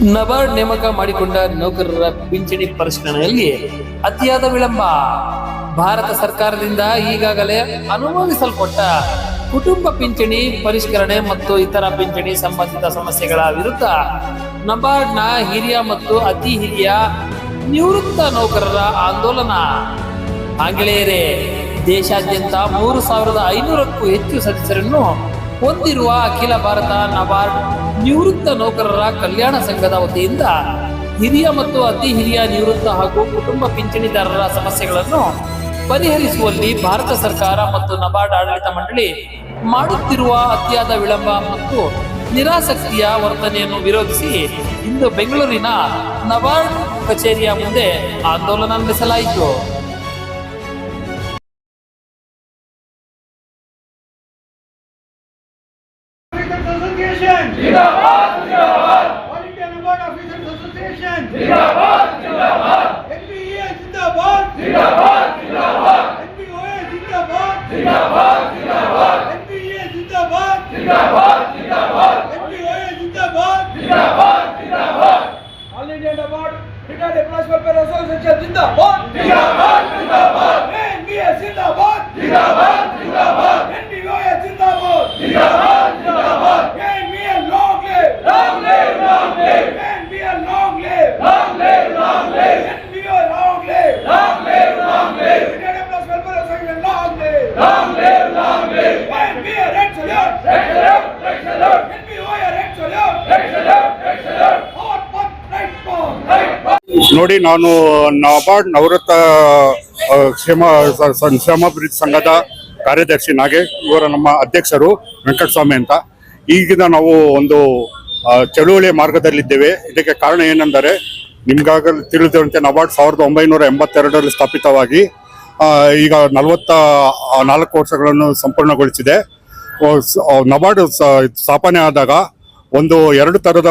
ನಬಾರ್ಡ್ ನೇಮಕ ಮಾಡಿಕೊಂಡ ನೌಕರರ ಪಿಂಚಣಿ ಪರಿಷ್ಕರಣೆಯಲ್ಲಿ ಅತಿಯಾದ ವಿಳಂಬ. ಭಾರತ ಸರ್ಕಾರದಿಂದ ಈಗಾಗಲೇ ಅನುಮೋದಿಸಲ್ಪಟ್ಟ ಕುಟುಂಬ ಪಿಂಚಣಿ ಪರಿಷ್ಕರಣೆ ಮತ್ತು ಇತರ ಪಿಂಚಣಿ ಸಂಬಂಧಿತ ಸಮಸ್ಯೆಗಳ ವಿರುದ್ಧ ನಬಾರ್ಡ್ನ ಹಿರಿಯ ಮತ್ತು ಅತಿ ಹಿರಿಯ ನಿವೃತ್ತ ನೌಕರರ ಆಂದೋಲನ. ಆಂಗ್ಲೇಯರೇ ದೇಶಾದ್ಯಂತ ಮೂರು ಸಾವಿರದ ಐನೂರಕ್ಕೂ ಹೆಚ್ಚು ಸದಸ್ಯರನ್ನು ಹೊಂದಿರುವ ಅಖಿಲ ಭಾರತ ನಬಾರ್ಡ್ ನಿವೃತ್ತ ನೌಕರರ ಕಲ್ಯಾಣ ಸಂಘದ ವತಿಯಿಂದ ಹಿರಿಯ ಮತ್ತು ಅತಿ ಹಿರಿಯ ನಿವೃತ್ತ ಹಾಗೂ ಕುಟುಂಬ ಪಿಂಚಣಿದಾರರ ಸಮಸ್ಯೆಗಳನ್ನು ಪರಿಹರಿಸುವಲ್ಲಿ ಭಾರತ ಸರ್ಕಾರ ಮತ್ತು ನಬಾರ್ಡ್ ಆಡಳಿತ ಮಂಡಳಿ ಮಾಡುತ್ತಿರುವ ಅತಿಯಾದ ವಿಳಂಬ ಮತ್ತು ನಿರಾಸಕ್ತಿಯ ವರ್ತನೆಯನ್ನು ವಿರೋಧಿಸಿ ಇಂದು ಬೆಂಗಳೂರಿನ ನಬಾರ್ಡ್ ಕಚೇರಿಯ ಮುಂದೆ ಆಂದೋಲನ ನಡೆಸಲಾಯಿತು. Association. Jindabad, Jindabad. India Number Officers Association. Jindabad, Jindabad. NPA Jindabad. Jindabad, Jindabad. NPOA. Jindabad, Jindabad. ನೋಡಿ ನಾನು ನಬಾರ್ಡ್ ನವರತ್ನ ಆ, ಕ್ಷೇಮ ಸ- ಸ- ಕ್ಷೇಮಾಭಿವೃದ್ಧಿ ಸಂಘದ ಕಾರ್ಯದರ್ಶಿ ನಾಗೇಶ್ ಇವರ ನಮ್ಮ ಅಧ್ಯಕ್ಷರು ವೆಂಕಟಸ್ವಾಮಿ ಅಂತ. ಈಗಿನ ನಾವು ಒಂದು ಚಳುವಳಿ ಮಾರ್ಗದಲ್ಲಿದ್ದೇವೆ. ಇದಕ್ಕೆ ಕಾರಣ ಏನೆಂದರೆ ನಿಮ್ಗಾಗಲೇ ತಿಳಿದಂತೆ ನಬಾರ್ಡ್ ಸಾವಿರದ ಒಂಬೈನೂರ ಎಂಬತ್ತೆರಡರಲ್ಲಿ ಸ್ಥಾಪಿತವಾಗಿ ಈಗ ನಲವತ್ತ ನಾಲ್ಕು ವರ್ಷಗಳನ್ನು ಸಂಪೂರ್ಣಗೊಳಿಸಿದೆ. ನಬಾರ್ಡ್ ಸ್ಥಾಪನೆ ಆದಾಗ ಒಂದು ಎರಡು ತರದ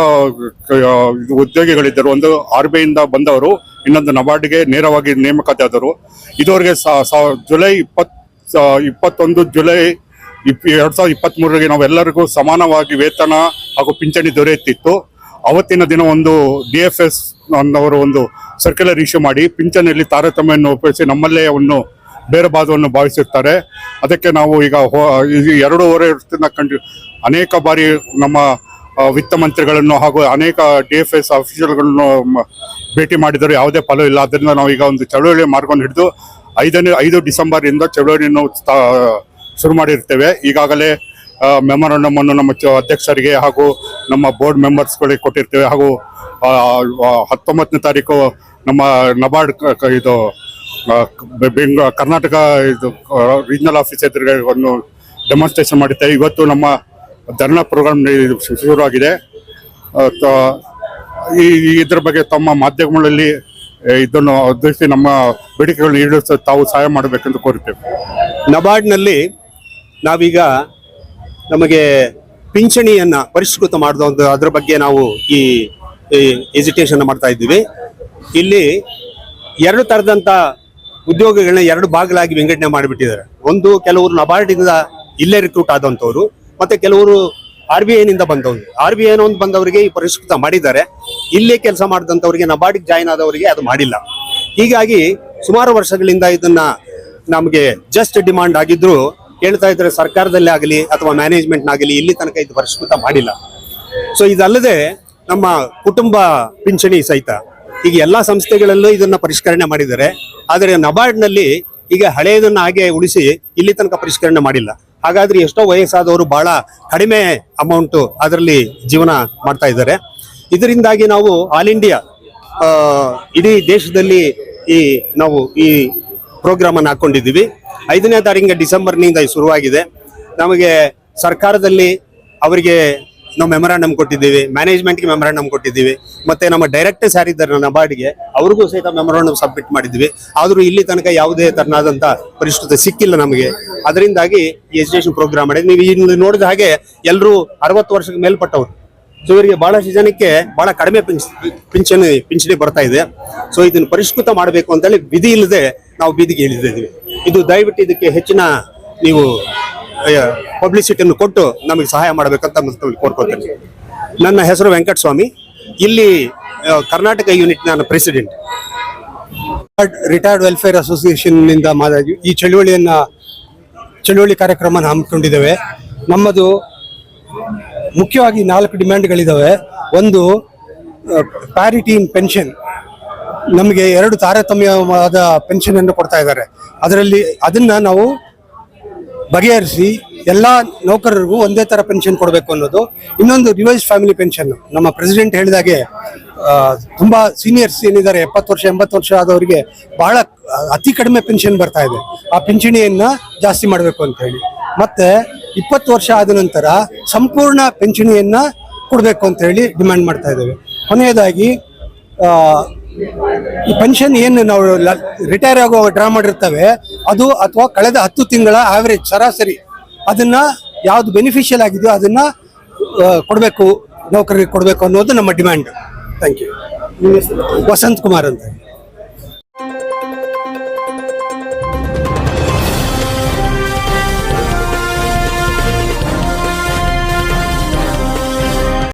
ಉದ್ಯೋಗಿಗಳಿದ್ದರು. ಒಂದು ಆರ್ ಬಿ ಇಂದ ಬಂದವರು, ಇನ್ನೊಂದು ನಬಾರ್ಡ್ಗೆ ನೇರವಾಗಿ ನೇಮಕಾತಿಯಾದರು ಇದುವರೆಗೆ ಸಾ- ಸಾ- ಜುಲೈ ಇಪ್ಪತ್ ಇಪ್ಪತ್ತೊಂದು ಜುಲೈ ಇಪ್, ಎರಡು ಸಾವಿರದ ಇಪ್ಪತ್ತ್ ಮೂರರಿಗೆ ನಾವೆಲ್ಲರಿಗೂ ಸಮಾನವಾಗಿ ವೇತನ ಹಾಗೂ ಪಿಂಚಣಿ ದೊರೆಯುತ್ತಿತ್ತು. ಅವತ್ತಿನ ದಿನ ಒಂದು ಡಿ ಎಫ್ ಎಸ್ ಅನ್ನೋರು ಒಂದು ಸರ್ಕ್ಯುಲರ್ ಇಶ್ಯೂ ಮಾಡಿ ಪಿಂಚಣಿಯಲ್ಲಿ ತಾರತಮ್ಯವನ್ನು ಉಪಯೋಗಿಸಿ ನಮ್ಮಲ್ಲೇ ಒಂದು ಬೇರೆ ಬಾಧವನ್ನು ಭಾವಿಸಿರ್ತಾರೆ. ಅದಕ್ಕೆ ನಾವು ಈಗ ಎರಡೂವರೆ ವರ್ಷದಿಂದ ಕಂಡು, ಅನೇಕ ಬಾರಿ ನಮ್ಮ ವಿತ್ತ ಮಂತ್ರಿಗಳನ್ನು ಹಾಗೂ ಅನೇಕ ಡಿ ಎಫ್ ಎಸ್ ಅಫಿಷಿಯಲ್ಗಳನ್ನು ಭೇಟಿ ಮಾಡಿದರೂ ಯಾವುದೇ ಫಲ ಇಲ್ಲ. ಅದರಿಂದ ನಾವು ಈಗ ಒಂದು ಚಳುವಳಿ ಮಾರ್ಗವನ್ನು ಹಿಡಿದು ಐದನೇ, ಐದು ಡಿಸೆಂಬರ್ ಇಂದ ಚಳುವಳಿಯನ್ನು ಶುರು ಮಾಡಿರ್ತೇವೆ. ಈಗಾಗಲೇ ಮೆಮೊರಂಡಮ್ ಅನ್ನು ನಮ್ಮ ಅಧ್ಯಕ್ಷರಿಗೆ ಹಾಗೂ ನಮ್ಮ ಬೋರ್ಡ್ ಮೆಂಬರ್ಸ್ಗಳಿಗೆ ಕೊಟ್ಟಿರ್ತೇವೆ. ಹಾಗೂ ಹತ್ತೊಂಬತ್ತನೇ ತಾರೀಕು ನಮ್ಮ ನಬಾರ್ಡ್ ಇದು ಬೆಂಗ ಕರ್ನಾಟಕ ಇದು ರೀಜನಲ್ ಆಫೀಸ್ ಎದುರುಗಡೆ ಒಂದು ಡೆಮಾನ್ಸ್ಟ್ರೇಷನ್ ಮಾಡಿದ್ದೇವೆ ಇವತ್ತು ನಮ್ಮ ಧರ್ನಾ ಪ್ರೋಗ್ರಾಮ್ ಶುರುವಾಗಿದೆ. ಈ ಇದ್ರ ಬಗ್ಗೆ ತಮ್ಮ ಮಾಧ್ಯಮಗಳಲ್ಲಿ ಇದನ್ನು ಉದ್ದೇಶಿಸಿ ನಮ್ಮ ಬೇಡಿಕೆಗಳನ್ನು ಈಡೇರಿಸ ತಾವು ಸಹಾಯ ಮಾಡಬೇಕೆಂದು ಕೋರುತ್ತೇವೆ. ನಬಾರ್ಡ್ನಲ್ಲಿ ನಾವೀಗ ನಮಗೆ ಪಿಂಚಣಿಯನ್ನು ಪರಿಷ್ಕೃತ ಮಾಡಿದ ಅದರ ಬಗ್ಗೆ ನಾವು ಈ ಎಜಿಟೇಷನ್ ಮಾಡ್ತಾ ಇದ್ದೀವಿ. ಇಲ್ಲಿ ಎರಡು ಥರದಂಥ ಉದ್ಯೋಗಗಳನ್ನ ಎರಡು ಭಾಗಗಳಾಗಿ ವಿಂಗಡಣೆ ಮಾಡಿಬಿಟ್ಟಿದ್ದಾರೆ. ಒಂದು, ಕೆಲವರು ನಬಾರ್ಡಿಂದ ಇಲ್ಲೇ ರಿಕ್ರೂಟ್ ಆದಂಥವ್ರು ಮತ್ತೆ ಕೆಲವರು ಆರ್ ಬಿ ಐನಿಂದ ಬಂದವರು. ಆರ್ ಬಿ ಐ ಒಂದು ಬಂದವರಿಗೆ ಈ ಪರಿಷ್ಕೃತ ಮಾಡಿದ್ದಾರೆ. ಇಲ್ಲಿ ಕೆಲಸ ಮಾಡಿದಂಥವರಿಗೆ ನಬಾರ್ಡಿಗೆ ಜಾಯಿನ್ ಆದವರಿಗೆ ಅದು ಮಾಡಿಲ್ಲ. ಹೀಗಾಗಿ ಸುಮಾರು ವರ್ಷಗಳಿಂದ ಇದನ್ನ ನಮಗೆ ಜಸ್ಟ್ ಡಿಮಾಂಡ್ ಆಗಿದ್ರು, ಹೇಳ್ತಾ ಇದ್ರೆ ಸರ್ಕಾರದಲ್ಲೇ ಆಗಲಿ ಅಥವಾ ಮ್ಯಾನೇಜ್ಮೆಂಟ್ನಾಗಲಿ ಇಲ್ಲಿ ತನಕ ಇದು ಪರಿಷ್ಕೃತ ಮಾಡಿಲ್ಲ. ಸೊ ಇದಲ್ಲದೆ ನಮ್ಮ ಕುಟುಂಬ ಪಿಂಚಣಿ ಸಹಿತ ಈಗ ಎಲ್ಲಾ ಸಂಸ್ಥೆಗಳಲ್ಲೂ ಇದನ್ನ ಪರಿಷ್ಕರಣೆ ಮಾಡಿದ್ದಾರೆ. ಆದರೆ ನಬಾರ್ಡ್ನಲ್ಲಿ ಈಗ ಹಳೆಯದನ್ನ ಹಾಗೆ ಉಳಿಸಿ ಇಲ್ಲಿ ತನಕ ಪರಿಷ್ಕರಣೆ ಮಾಡಿಲ್ಲ. ಹಾಗಾದ್ರೆ ಎಷ್ಟೋ ವಯಸ್ಸಾದವರು ಬಹಳ ಕಡಿಮೆ ಅಮೌಂಟ್ ಅದರಲ್ಲಿ ಜೀವನ ಮಾಡ್ತಾ ಇದ್ದಾರೆ. ಇದರಿಂದಾಗಿ ನಾವು ಆಲ್ ಇಂಡಿಯಾ ಇಡೀ ದೇಶದಲ್ಲಿ ಈ ನಾವು ಈ ಪ್ರೋಗ್ರಾಮ್ ಅನ್ನು ಹಾಕೊಂಡಿದ್ದೀವಿ. ಐದನೇ ತಾರೀಕಿನ ಡಿಸೆಂಬರ್ನಿಂದ ಶುರುವಾಗಿದೆ. ನಮಗೆ ಸರ್ಕಾರದಲ್ಲಿ ಅವರಿಗೆ ನಾವು ಮೆಮೊರಾಂಡಮ್ ಕೊಟ್ಟಿದ್ದೀವಿ ಮ್ಯಾನೇಜ್ಮೆಂಟ್ಗೆ ಮೆಮೊರಾಂಡಮ್ ಕೊಟ್ಟಿದ್ದೀವಿ, ಮತ್ತೆ ನಮ್ಮ ಡೈರೆಕ್ಟರ್ಸ್ ಯಾರಿದ್ದಾರೆ ನಬಾರ್ಡ್ಗೆ ಅವ್ರಿಗೂ ಸಹಿತ ಮೆಮೊರಾಂಡಮ್ ಸಬ್ಮಿಟ್ ಮಾಡಿದ್ವಿ ಆದರೂ ಇಲ್ಲಿ ತನಕ ಯಾವುದೇ ತರನಾದಂಥ ಪರಿಷ್ಕೃತ ಸಿಕ್ಕಿಲ್ಲ ನಮಗೆ. ಅದರಿಂದಾಗಿ ಈ ಎಜುಕೇಶನ್ ಪ್ರೋಗ್ರಾಮ್ ಮಾಡಿದ್ವಿ ನೀವು ಇಲ್ಲಿ ನೋಡಿದ ಹಾಗೆ ಎಲ್ಲರೂ ಅರವತ್ತು ವರ್ಷಕ್ಕೆ ಮೇಲ್ಪಟ್ಟವರು. ಸೊ ಇವರಿಗೆ ಬಹಳಷ್ಟು ಜನಕ್ಕೆ ಬಹಳ ಕಡಿಮೆ ಪಿಂಚ್, ಪಿಂಚಣಿ ಪಿಂಚಣಿ ಬರ್ತಾ ಇದೆ. ಸೊ ಇದನ್ನು ಪರಿಷ್ಕೃತ ಮಾಡಬೇಕು ಅಂತೇಳಿ ವಿಧಿ ಇಲ್ಲದೆ ನಾವು ಬೀದಿಗೆ ಇಳಿದಿದ್ದೀವಿ. ಇದು ದಯವಿಟ್ಟು ಇದಕ್ಕೆ ಹೆಚ್ಚಿನ ನೀವು ಪಬ್ಲಿಸಿಟಿಯನ್ನು ಕೊಟ್ಟು ನಮಗೆ ಸಹಾಯ ಮಾಡಬೇಕಂತ ಮತ್ತೆ ಕೋರ್ಕೊತೇನೆ. ನನ್ನ ಹೆಸರು ವೆಂಕಟಸ್ವಾಮಿ. ಇಲ್ಲಿ ಕರ್ನಾಟಕ ಯೂನಿಟ್ ನಾನು ಪ್ರೆಸಿಡೆಂಟ್ ರಿಟೈರ್ಡ್ ವೆಲ್ಫೇರ್ ಅಸೋಸಿಯೇಷನ್ನಿಂದ ಮಾದ- ಈ ಚಳುವಳಿಯನ್ನ, ಚಳುವಳಿ ಕಾರ್ಯಕ್ರಮ ಹಮ್ಮಿಕೊಂಡಿದ್ದೇವೆ. ನಮ್ಮದು ಮುಖ್ಯವಾಗಿ ನಾಲ್ಕು ಡಿಮ್ಯಾಂಡ್ಗಳಿದ್ದಾವೆ ಒಂದು ಪ್ಯಾರಿಟಿ ಇನ್ ಪೆನ್ಷನ್ ನಮಗೆ ಎರಡು ತಾರತಮ್ಯವಾದ ಪೆನ್ಷನ್ ಅನ್ನು ಕೊಡ್ತಾ ಇದ್ದಾರೆ. ಅದರಲ್ಲಿ, ಅದನ್ನ ನಾವು ಬಗೆಹರಿಸಿ ಎಲ್ಲ ನೌಕರರಿಗೂ ಒಂದೇ ತರ ಪೆನ್ಷನ್ ಕೊಡಬೇಕು ಅನ್ನೋದು. ಇನ್ನೊಂದು ರಿವೈಸ್ ಫ್ಯಾಮಿಲಿ ಪೆನ್ಷನ್ ನಮ್ಮ ಪ್ರೆಸಿಡೆಂಟ್ ಹೇಳಿದಾಗೆ ತುಂಬಾ ಸೀನಿಯರ್ಸ್ ಏನಿದ್ದಾರೆ, ಎಪ್ಪತ್ತು ವರ್ಷ, ಎಂಬತ್ತು ವರ್ಷ ಆದವರಿಗೆ ಬಹಳ ಅತಿ ಕಡಿಮೆ ಪೆನ್ಷನ್ ಬರ್ತಾ ಇದೆ. ಆ ಪಿಂಚಣಿಯನ್ನು ಜಾಸ್ತಿ ಮಾಡಬೇಕು ಅಂತ ಹೇಳಿ. ಮತ್ತೆ ಇಪ್ಪತ್ತು ವರ್ಷ ಆದ ನಂತರ ಸಂಪೂರ್ಣ ಪಿಂಚಣಿಯನ್ನು ಕೊಡಬೇಕು ಅಂತ ಹೇಳಿ ಡಿಮ್ಯಾಂಡ್ ಮಾಡ್ತಾ ಇದ್ದೇವೆ. ಕೊನೆಯದಾಗಿ ಈ ಪೆನ್ಷನ್ ಏನು ನಾವು ರಿಟೈರ್ ಆಗೋ ಡ್ರಾ ಮಾಡಿರ್ತವೆ ಅದು ಅಥವಾ ಕಳೆದ ಹತ್ತು ತಿಂಗಳ ಆವರೇಜ್ ಸರಾಸರಿ. ಅದನ್ನ ಯಾವ್ದು ಬೆನಿಫಿಷಿಯಲ್ ಆಗಿದೆಯೋ ಅದನ್ನ ಕೊಡಬೇಕು ನೌಕರಿಗೆ ಕೊಡಬೇಕು ಅನ್ನೋದು ನಮ್ಮ demand thank you Vasanth Kumar ಅಂತ.